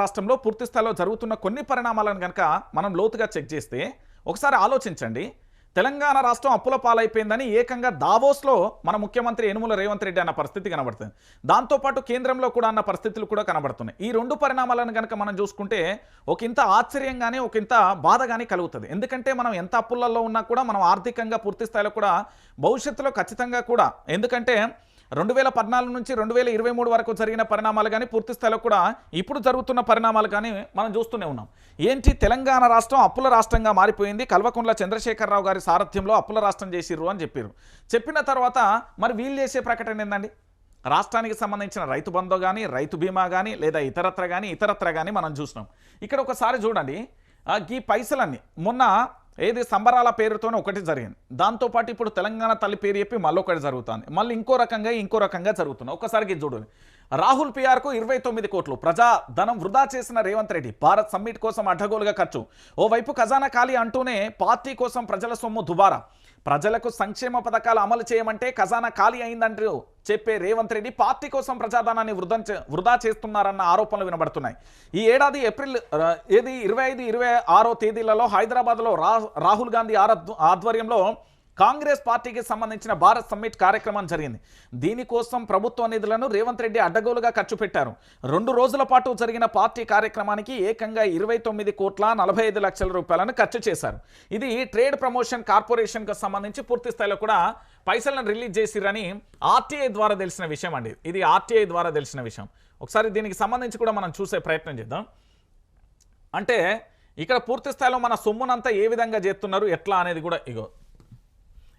రాష్ట్రంలో పూర్తి స్థాయిలో జరుగుతున్న కొన్ని పరిణామాలను కనుక మనం లోతుగా చెక్ చేస్తే ఒకసారి ఆలోచించండి. తెలంగాణ రాష్ట్రం అప్పుల పాలైపోయిందని ఏకంగా దావోస్లో మన ముఖ్యమంత్రి యనుమల రేవంత్ రెడ్డి అన్న పరిస్థితి కనబడుతుంది. దాంతోపాటు కేంద్రంలో కూడా అన్న పరిస్థితులు కూడా కనబడుతున్నాయి. ఈ రెండు పరిణామాలను కనుక మనం చూసుకుంటే ఒక ఇంత ఆశ్చర్యంగానే ఒక ఇంత బాధ కానీ కలుగుతుంది. ఎందుకంటే మనం ఎంత అప్పులలో ఉన్నా కూడా మనం ఆర్థికంగా పూర్తి స్థాయిలో కూడా భవిష్యత్తులో ఖచ్చితంగా కూడా ఎందుకంటే రెండు వేల పద్నాలుగు నుంచి రెండు వేల ఇరవై మూడు వరకు జరిగిన పరిణామాలు కానీ పూర్తి స్థాయిలో కూడా ఇప్పుడు జరుగుతున్న పరిణామాలు కానీ మనం చూస్తూనే ఉన్నాం. ఏంటి? తెలంగాణ రాష్ట్రం అప్పుల రాష్ట్రంగా మారిపోయింది. కల్వకుంట్ల చంద్రశేఖరరావు గారి సారథ్యంలో అప్పుల రాష్ట్రం చేసిర్రు అని చెప్పారు చెప్పిన తర్వాత మరి వీళ్ళు చేసే ప్రకటన ఏందండి? రాష్ట్రానికి సంబంధించిన రైతు బంధు కానీ రైతు బీమా కానీ లేదా ఇతరత్ర కానీ ఇతరత్ర కానీ మనం చూసినాం. ఇక్కడ ఒకసారి చూడండి. ఈ పైసలన్నీ మొన్న ఏది సంబరాల పేరుతోనే ఒకటి జరిగింది. దాంతోపాటు ఇప్పుడు తెలంగాణ తల్లి పేరు చెప్పి మళ్ళీ ఒకటి జరుగుతుంది. మళ్ళీ ఇంకో రకంగా ఇంకో రకంగా జరుగుతుంది ఒకసారికి ఇది చూడండి. రాహుల్ పిఆర్కు ఇరవై తొమ్మిది కోట్లు. ప్రజా ధనం వృధా చేసిన రేవంత్ రెడ్డి. భారత్ సమ్మిట్ కోసం అడ్డగోలుగా ఖర్చు. ఓవైపు ఖజానా ఖాళీ అంటూనే పార్టీ కోసం ప్రజల సొమ్ము దుబారా. ప్రజలకు సంక్షేమ పథకాలు అమలు చేయమంటే ఖజానా ఖాళీ అయిందంటూ చెప్పే రేవంత్ రెడ్డి పార్టీ కోసం ప్రజాధనాన్ని వృధా చే- వృధా చేస్తున్నారన్న ఆరోపణలు వినబడుతున్నాయి. ఈ ఏడాది ఏప్రిల్ ఏది ఇరవై ఐదు ఇరవై ఆరో తేదీలలో హైదరాబాద్లో రాహుల్ గాంధీ ఆరద్- ఆధ్వర్యంలో కాంగ్రెస్ పార్టీకి సంబంధించిన భారత్ సమ్మిట్ కార్యక్రమం జరిగింది. దీనికోసం ప్రభుత్వ నిధులను రేవంత్ రెడ్డి అడ్డగోలుగా ఖర్చు పెట్టారు. రెండు రోజుల పాటు జరిగిన పార్టీ కార్యక్రమానికి ఏకంగా ఇరవై తొమ్మిది కోట్ల నలభై ఐదు లక్షల రూపాయలను ఖర్చు చేశారు. ఇది ట్రేడ్ ప్రమోషన్ కార్పొరేషన్కు సంబంధించి పూర్తి స్థాయిలో కూడా పైసలను రిలీజ్ చేసిరని ఆర్టీఐ ద్వారా తెలిసిన విషయం అండి. ఇది ఆర్టీఐ ద్వారా తెలిసిన విషయం. ఒకసారి దీనికి సంబంధించి కూడా మనం చూసే ప్రయత్నం చేద్దాం. అంటే ఇక్కడ పూర్తి స్థాయిలో మన సొమ్మునంతా ఏ విధంగా చేస్తున్నారు? ఎట్లా అనేది కూడా ఇగో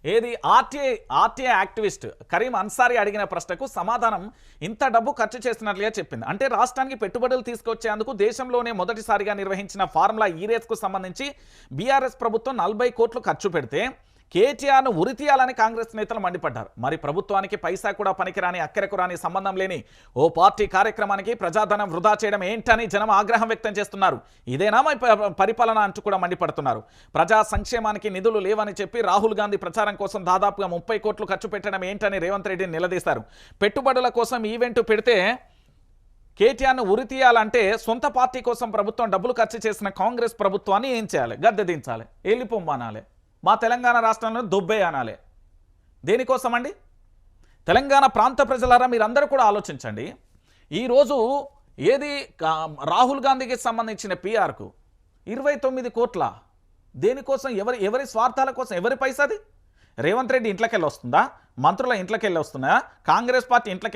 ఏది RTI RTI activist Karim Ansari అడిగిన ప్రశ్నకు సమాధానం ఇంత డబ్బు ఖర్చు చేస్తున్నట్లుగా చెప్పింది. అంటే రాష్ట్రానికి పెట్టుబడులు తీసుకొచ్చేందుకు దేశంలోనే మొదటిసారిగా నిర్వహించిన ఫార్ములా ఈ రేస్కు సంబంధించి బీఆర్ఎస్ ప్రభుత్వం నలభై కోట్లు ఖర్చు పెడితే కేటీఆర్ను ఉరితీయాలని కాంగ్రెస్ నేతలు మండిపడ్డారు. మరి ప్రభుత్వానికి పైసా కూడా పనికిరాని అక్కరకు రాని సంబంధం లేని ఓ పార్టీ కార్యక్రమానికి ప్రజాధనం వృధా చేయడం ఏంటని జనం ఆగ్రహం వ్యక్తం చేస్తున్నారు. ఇదేనా పరిపాలన అంటూ కూడా మండిపడుతున్నారు. ప్రజా సంక్షేమానికి నిధులు లేవని చెప్పి రాహుల్ గాంధీ ప్రచారం కోసం దాదాపుగా ముప్పై కోట్లు ఖర్చు పెట్టడం ఏంటని రేవంత్ రెడ్డిని నిలదీశారు. పెట్టుబడుల కోసం ఈవెంట్ పెడితే కేటీఆర్ను ఉరి తీయాలంటే సొంత పార్టీ కోసం ప్రభుత్వం డబ్బులు ఖర్చు చేసిన కాంగ్రెస్ ప్రభుత్వాన్ని ఏం చేయాలి? గద్దె దించాలి. వెళ్ళిపోమ్మనాలి మా తెలంగాణ రాష్ట్రంలో దుబ్బే అనాలి. దేనికోసం అండి తెలంగాణ ప్రాంత ప్రజలారా మీరందరూ కూడా ఆలోచించండి. ఈరోజు ఏది రాహుల్ గాంధీకి సంబంధించిన పిఆర్కు ఇరవై తొమ్మిది కోట్ల దేనికోసం ఎవరి ఎవరి స్వార్థాల కోసం ఎవరి పైసది? రేవంత్ రెడ్డి ఇంట్లోకెళ్ళి వస్తుందా మంత్రుల ఇంట్లోకెళ్ళి వస్తుందా కాంగ్రెస్ పార్టీ ఇంట్లోకి